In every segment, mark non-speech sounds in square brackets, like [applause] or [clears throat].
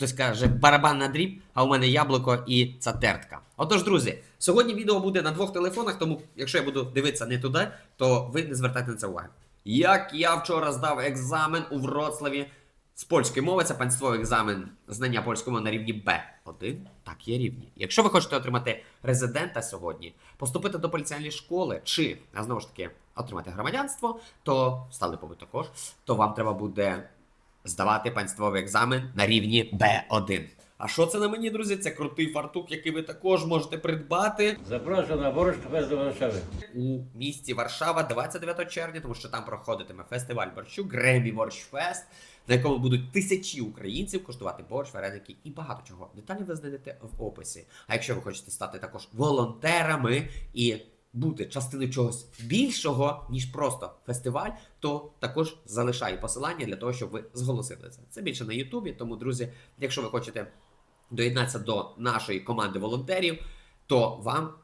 Хтось каже барабан на дріб, а у мене яблуко і ця тертка. Отож, друзі, сьогодні відео буде на двох телефонах, тому якщо я буду дивитися не туди, то ви не звертайте на це уваги. Як я вчора здав екзамен у Вроцлаві з польської мови, це панцтвовий екзамен знання польської мови на рівні Б1, так є рівні. Якщо ви хочете отримати резидента сьогодні, поступити до поліціальної школи чи, а знову ж таки, отримати громадянство, то стали побут також, то вам треба буде здавати панцтвовий екзамен на рівні Б1. А що це на мені, друзі? Це крутий фартук, який ви також можете придбати Запрошую на борщ фест до Варшави. у місті Варшава 29 червня, тому що там проходитиме фестиваль борщу, Гремі Борщ Фест, на якому будуть тисячі українців коштувати борщ, вареники і багато чого. Деталі ви знайдете в описі. А якщо ви хочете стати також волонтерами і бути частиною чогось більшого, ніж просто фестиваль, то також залишаю посилання для того, щоб ви зголосили це. Це більше на Ютубі. Тому, друзі, якщо ви хочете доєднатися до нашої команди волонтерів, то вам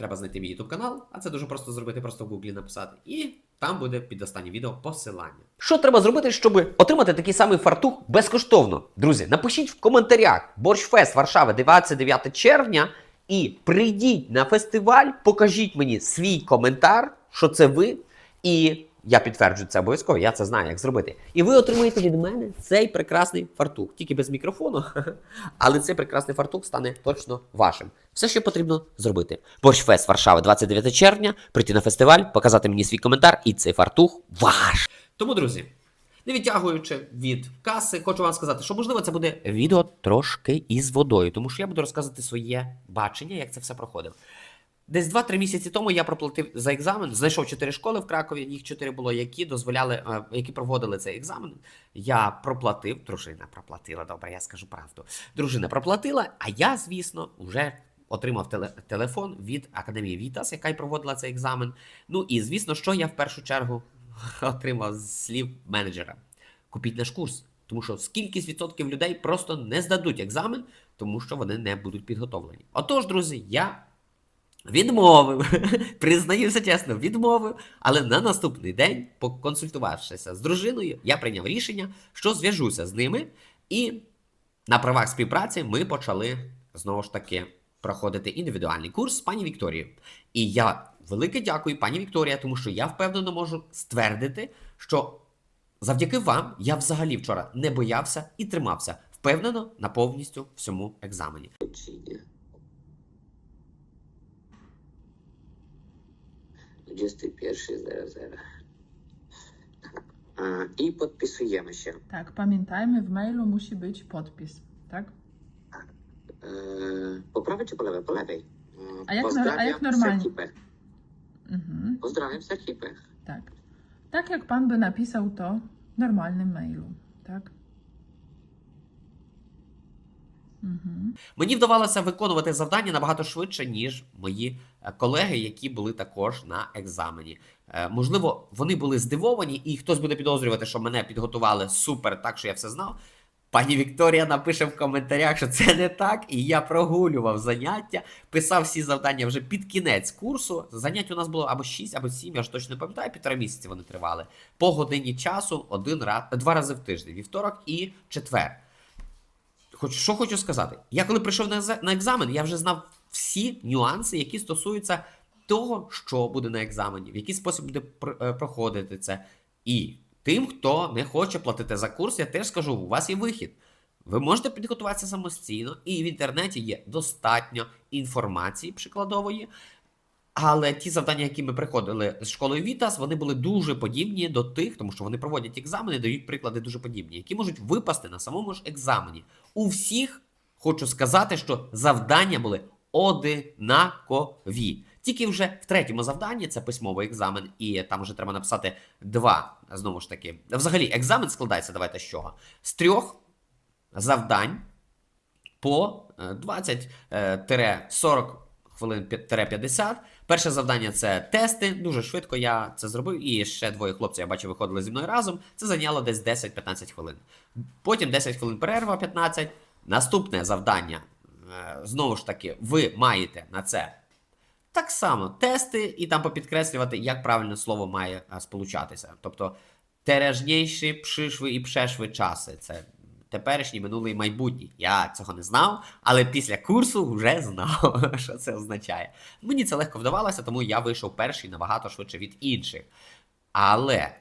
Треба знайти мій YouTube канал, а це дуже просто зробити, просто в Гуглі написати. І там буде під останнє відео посилання. Що треба зробити, щоб отримати такий самий фартух безкоштовно? Друзі, напишіть в коментарях Борщфест Варшава 29 червня. І прийдіть на фестиваль, покажіть мені свій коментар, що це ви, і я підтверджую це обов'язково, я це знаю, як зробити. І ви отримаєте від мене цей прекрасний фартух, тільки без мікрофону, [laughs] але цей прекрасний фартух стане точно вашим. Все, що потрібно зробити. Борщфест Варшава 29 червня, прийти на фестиваль, показати мені свій коментар, і цей фартух ваш. Тому, друзі, не відтягуючи від каси, хочу вам сказати, що можливо це буде відео трошки із водою, тому що я буду розказувати своє бачення, як це все проходило. Десь 2-3 місяці тому я проплатив за екзамен, знайшов 4 школи в Кракові, їх 4 було, які дозволяли, е, які проводили цей екзамен. Я проплатив, дружина проплатила, добре, я скажу правду. Дружина проплатила, а я, звісно, вже отримав теле- телефон від Академії Вітас, яка й проводила цей екзамен. Ну і звісно, що я в першу чергу [laughs] отримав з слів менеджера. Купіть наш курс. Тому що скількись відсотків людей просто не здадуть екзамен, тому що вони не будуть підготовлені. Отож, друзі, я відмовив, [laughs] признаюся чесно, відмовив. Але на наступний день, поконсультувавшися з дружиною, я прийняв рішення, що зв'яжуся з ними, і на правах співпраці ми почали знову ж таки проходити індивідуальний курс з пані Вікторією. І я велике дякую, пані Вікторія, тому що я впевнено можу ствердити, що завдяки вам я взагалі вчора не боявся і тримався впевнено на повністю всьому екзамені. Odcinie. 21.00. А, I podpisujemy się. Tak, pamiętajmy, w mailu musi być podpis, tak? E, po prawej czy po lewej? Po lewej. E, A jak nor- a jak normalnie? Pozdrawiam Sekipę. tak. Tak jak pan by napisał to w normalnym mailu, tak? Mhm. Мені вдавалося виконувати завдання набагато швидше, ніж мої е, колеги, які були також на екзамені. Е, Можливо, вони були здивовані, і хтось буде підозрювати, що мене підготували супер, так що я все знав. Пані Вікторія напише в коментарях, що це не так, і я прогулював заняття, писав всі завдання вже під кінець курсу. Занять у нас було або 6, або 7, я ж точно не пам'ятаю, півтора місяці вони тривали. По годині часу один раз, два рази в тиждень, вівторок і четвер. Хоч що хочу сказати, я коли прийшов на, екзамен, я вже знав всі нюанси, які стосуються того, що буде на екзамені, в який спосіб буде е, проходити це. І тим, хто не хоче платити за курс, я теж скажу, у вас є вихід. Ви можете підготуватися самостійно, і в інтернеті є достатньо інформації прикладової. Але ті завдання, які ми приходили з школою Вітас, вони були дуже подібні до тих, тому що вони проводять екзамени, дають приклади дуже подібні, які можуть випасти на самому ж екзамені. У всіх хочу сказати, що завдання були одинакові. Тільки вже в третьому завданні це письмовий екзамен, і там вже треба написати два. Знову ж таки, взагалі, екзамен складається, давайте з чого? З трьох завдань по е, 20-40 хвилин 50. Перше завдання це тести. Дуже швидко я це зробив. І ще двоє хлопців, я бачив, виходили зі мною разом. Це зайняло десь 10-15 хвилин. Потім 10 хвилин перерва, 15. Наступне завдання. е, Знову ж таки, ви маєте на це так само тести, і там попідкреслювати, як правильно слово має е, сполучатися. Тобто теражніші пшишви і пшешви часи. Це теперішній, минулий, майбутній. Я цього не знав, але після курсу вже знав, [laughs] що це означає. Мені це легко вдавалося, тому я вийшов перший набагато швидше від інших. Але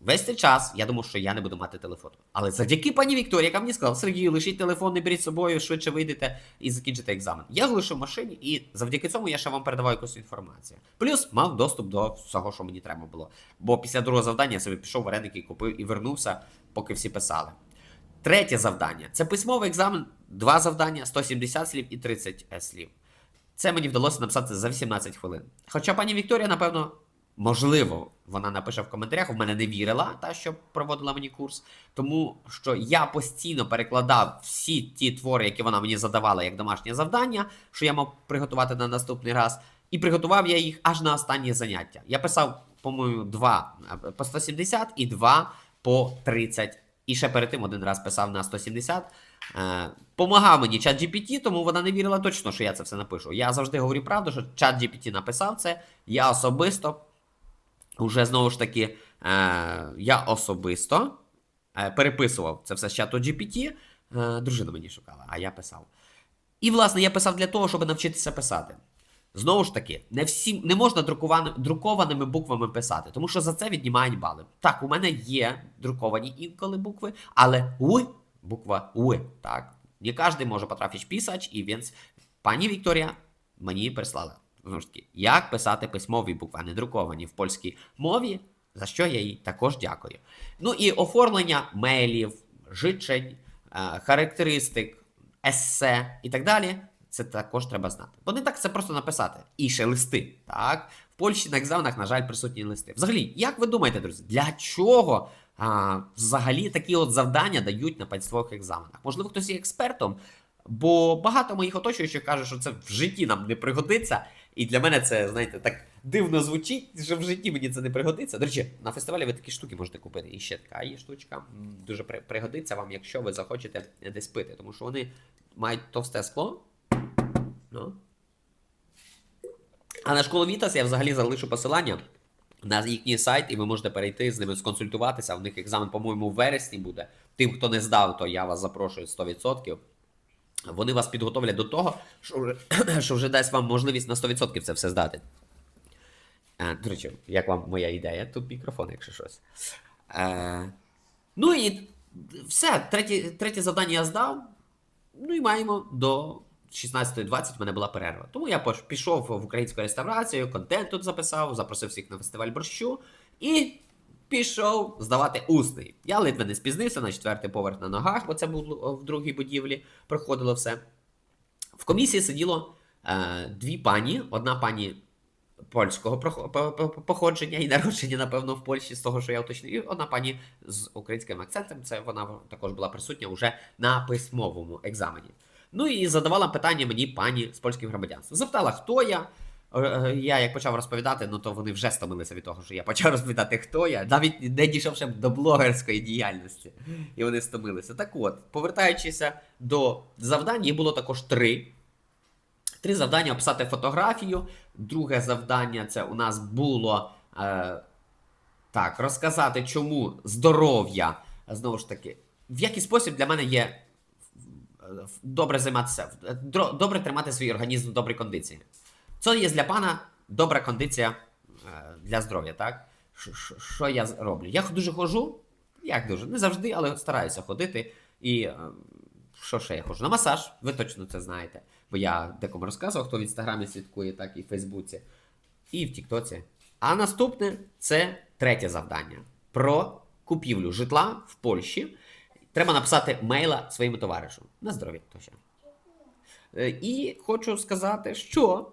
весь цей час я думав, що я не буду мати телефону. Але завдяки пані Вікторії, яка мені сказала, Сергій, лишіть телефон, не беріть з собою, швидше вийдете і закінчите екзамен. Я лишив в машині, і завдяки цьому я ще вам передавав якусь інформацію. Плюс мав доступ до всього, що мені треба було. Бо після другого завдання я собі пішов вареники, купив і вернувся, поки всі писали. Третє завдання це письмовий екзамен, два завдання, 170 слів і 30 слів. Це мені вдалося написати за 18 хвилин. Хоча пані Вікторія, напевно, можливо, вона напише в коментарях, в мене не вірила, та що проводила мені курс, тому що я постійно перекладав всі ті твори, які вона мені задавала як домашнє завдання, що я мав приготувати на наступний раз. І приготував я їх аж на останнє заняття. Я писав, по-моєму, два е, по 170 і два по 30. І ще перед тим один раз писав на 170. Е, помагав мені чат GPT, тому вона не вірила точно, що я це все напишу. Я завжди говорю правду, що чат GPT написав це. Я особисто, уже знову ж таки, е, я особисто е, переписував це все з чату GPT. Е, дружина мені шукала, а я писав. І, власне, я писав для того, щоб навчитися писати. Знову ж таки, не всім не можна друкованими буквами писати, тому що за це віднімають бали. Так, у мене є друковані інколи букви, але У, буква У, так. Не кожен може потрапити писач, і він, пані Вікторія мені прислала. Знову ж таки, як писати письмові букви, а не друковані в польській мові, за що я їй також дякую. Ну і оформлення мейлів, жичень, е, характеристик, есе і так далі. Це також треба знати. Бо не так це просто написати. І ще листи. Так? В Польщі на екзаменах, на жаль, присутні листи. Взагалі, як ви думаєте, друзі, для чого а, взагалі такі от завдання дають на панцьових екзаменах? Можливо, хтось є експертом, бо багато моїх оточуючих кажуть, що це в житті нам не пригодиться. І для мене це, знаєте, так дивно звучить, що в житті мені це не пригодиться. До речі, на фестивалі ви такі штуки можете купити. І ще така є штучка. Дуже пригодиться вам, якщо ви захочете десь пити, тому що вони мають товсте скло. Ну. А на школу Вітас я взагалі залишу посилання на їхній сайт, і ви можете перейти з ними сконсультуватися. У них екзамен, по-моєму, в вересні буде. Тим, хто не здав, то я вас запрошую 100%. Вони вас підготовлять до того, що [clears throat] що вже дасть вам можливість на 100% це все здати. Е, до речі, як вам моя ідея? Тут мікрофон, якщо щось. Е, ну і все, третє, третє завдання я здав. Ну і маємо до 16.20 в мене була перерва. Тому я пішов в українську реставрацію, контент тут записав, запросив всіх на фестиваль борщу і пішов здавати усний. Я ледве не спізнився на четвертий поверх на ногах, бо це було в другій будівлі, проходило все. В комісії сиділо е, дві пані, одна пані польського походження і народження, напевно, в Польщі, з того, що я уточнив, і одна пані з українським акцентом. Це вона також була присутня вже на письмовому екзамені. Ну і задавала питання мені пані з польським громадянством. Запитала, хто я. Е, е, Я як почав розповідати, ну то вони вже стомилися від того, що я почав розповідати, хто я, навіть не дійшовши до блогерської діяльності. І вони стомилися. Так от, повертаючися до завдань, їх було також три. Три завдання описати фотографію. Друге завдання це у нас було е, так, розказати, чому здоров'я знову ж таки, в який спосіб для мене є е, добре займатися, добре тримати свій організм в добрій кондиції. Це є для пана добра кондиція е, для здоров'я, так? Що- я роблю? Я дуже хожу, як дуже, не завжди, але стараюся ходити. І е, що ще я ходжу? На масаж, ви точно це знаєте. Бо я декому розказував, хто в інстаграмі слідкує, так і в Фейсбуці, і в Тіктоці. А наступне це третє завдання про купівлю житла в Польщі. Треба написати мейла своєму товаришу. На здоров'я то ще. Е, І хочу сказати, що,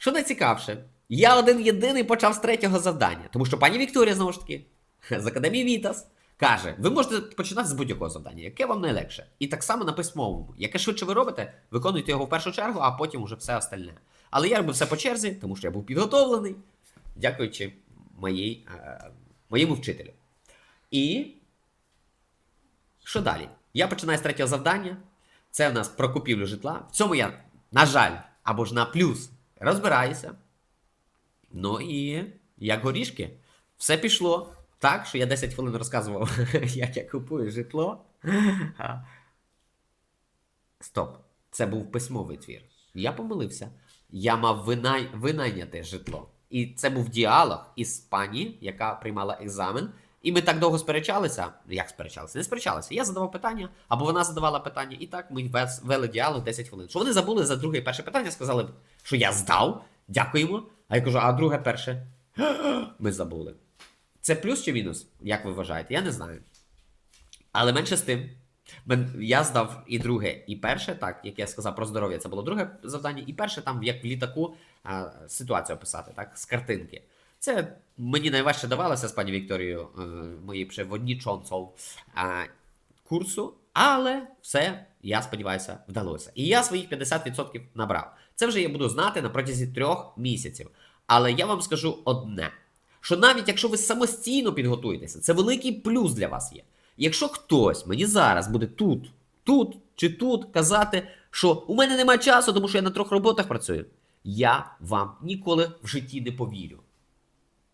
що найцікавше, я один єдиний почав з третього завдання, тому що пані Вікторія, знову ж таки, з Академії Вітас, каже: ви можете починати з будь-якого завдання, яке вам найлегше. І так само на письмовому. Яке швидше ви робите, виконуйте його в першу чергу, а потім уже все остальне. Але я робив все по черзі, тому що я був підготовлений, дякуючи моїй, е, моєму вчителю. І що далі? Я починаю з третього завдання. Це в нас про купівлю житла. В цьому я, на жаль, або ж на плюс розбираюся. Ну і як горішки, все пішло так, що я 10 хвилин розказував, [laughs] як я купую житло. Стоп. Це був письмовий твір. Я помилився. Я мав винай... винайняти житло. І це був діалог із пані, яка приймала екзамен. І ми так довго сперечалися. Як сперечалися? Не сперечалися. Я задавав питання, або вона задавала питання. І так ми вели діалог 10 хвилин. Що вони забули за друге і перше питання, сказали, що я здав, дякуємо. А я кажу, а друге перше? [gasps] Ми забули. Це плюс чи мінус? Як ви вважаєте? Я не знаю. Але менше з тим, я здав і друге, і перше, так, як я сказав про здоров'я, це було друге завдання, і перше там, як в літаку, ситуацію описати, так, з картинки. Це мені найважче давалося з пані Вікторією, е, моєю przewodniczącą курсу, але все, я сподіваюся, вдалося. І я своїх 50% набрав. Це вже я буду знати на протязі трьох місяців. Але я вам скажу одне: що навіть якщо ви самостійно підготуєтеся, це великий плюс для вас є. Якщо хтось мені зараз буде тут, тут чи тут казати, що у мене немає часу, тому що я на трьох роботах працюю, я вам ніколи в житті не повірю.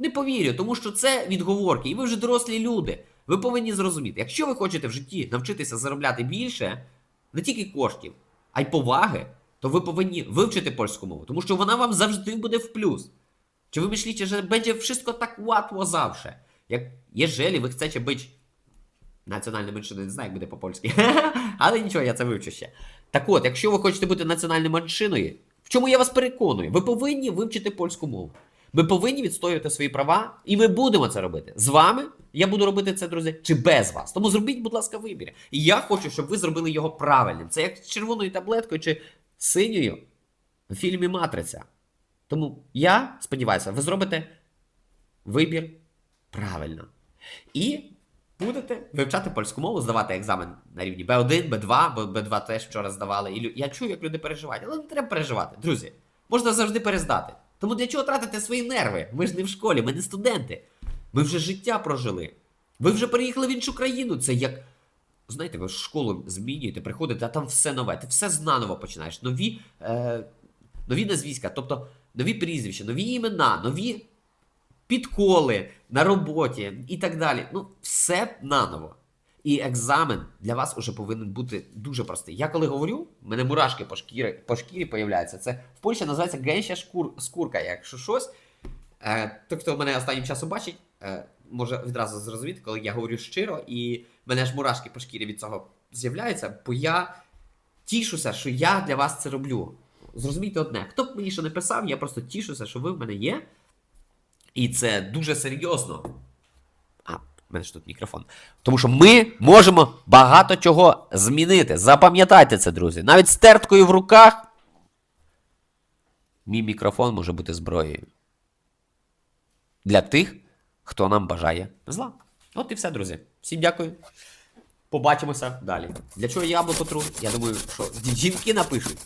Не повірю, тому що це відговорки, і ви вже дорослі люди. Ви повинні зрозуміти, якщо ви хочете в житті навчитися заробляти більше, не тільки коштів, а й поваги, то ви повинні вивчити польську мову, тому що вона вам завжди буде в плюс. Czy wy myślicie, że będzie wszystko tak łatwo zawsze? Jak, jeżeli wy chcecie być меншиною, не знаю, як буде по-польськи, [laughs] але нічого, я це вивчу ще. Так от, якщо ви хочете бути національною меншиною, в чому я вас переконую, ви повинні вивчити польську мову. Ми повинні відстоювати свої права, і ми будемо це робити. З вами я буду робити це, друзі, чи без вас. Тому зробіть, будь ласка, вибір. І я хочу, щоб ви зробили його правильним. Це як з червоною таблеткою чи синьою в фільмі Матриця. Тому я сподіваюся, ви зробите вибір правильно. І будете вивчати польську мову, здавати екзамен на рівні B1, B2, бо B2 теж вчора здавали. І я чую, як люди переживають, але не треба переживати. Друзі, можна завжди перездати. Тому для чого тратити свої нерви? Ми ж не в школі, ми не студенти. Ми вже життя прожили. Ви вже переїхали в іншу країну. Це як. Знаєте, ви школу змінюєте, приходите, а там все нове. Ти все знаново починаєш. Нові, е, нові назвіська, тобто нові прізвища, нові імена, нові підколи на роботі і так далі. Ну, все наново. І екзамен для вас уже повинен бути дуже простий. Я коли говорю, в мене мурашки по шкірі, по шкірі появляються. Це в Польщі називається генща шкур, скурка. Якщо щось, е, той, хто мене останнім часом бачить, е, може відразу зрозуміти, коли я говорю щиро, і мене ж мурашки по шкірі від цього з'являються, бо я тішуся, що я для вас це роблю. Зрозумійте одне, хто б мені що не писав, я просто тішуся, що ви в мене є. І це дуже серйозно. Мене ж тут мікрофон. Тому що ми можемо багато чого змінити. Запам'ятайте це, друзі. Навіть з терткою в руках. Мій мікрофон може бути зброєю. Для тих, хто нам бажає зла. От і все, друзі. Всім дякую. Побачимося далі. Для чого я яблуко тру? Я думаю, що [laughs] жінки напишуть.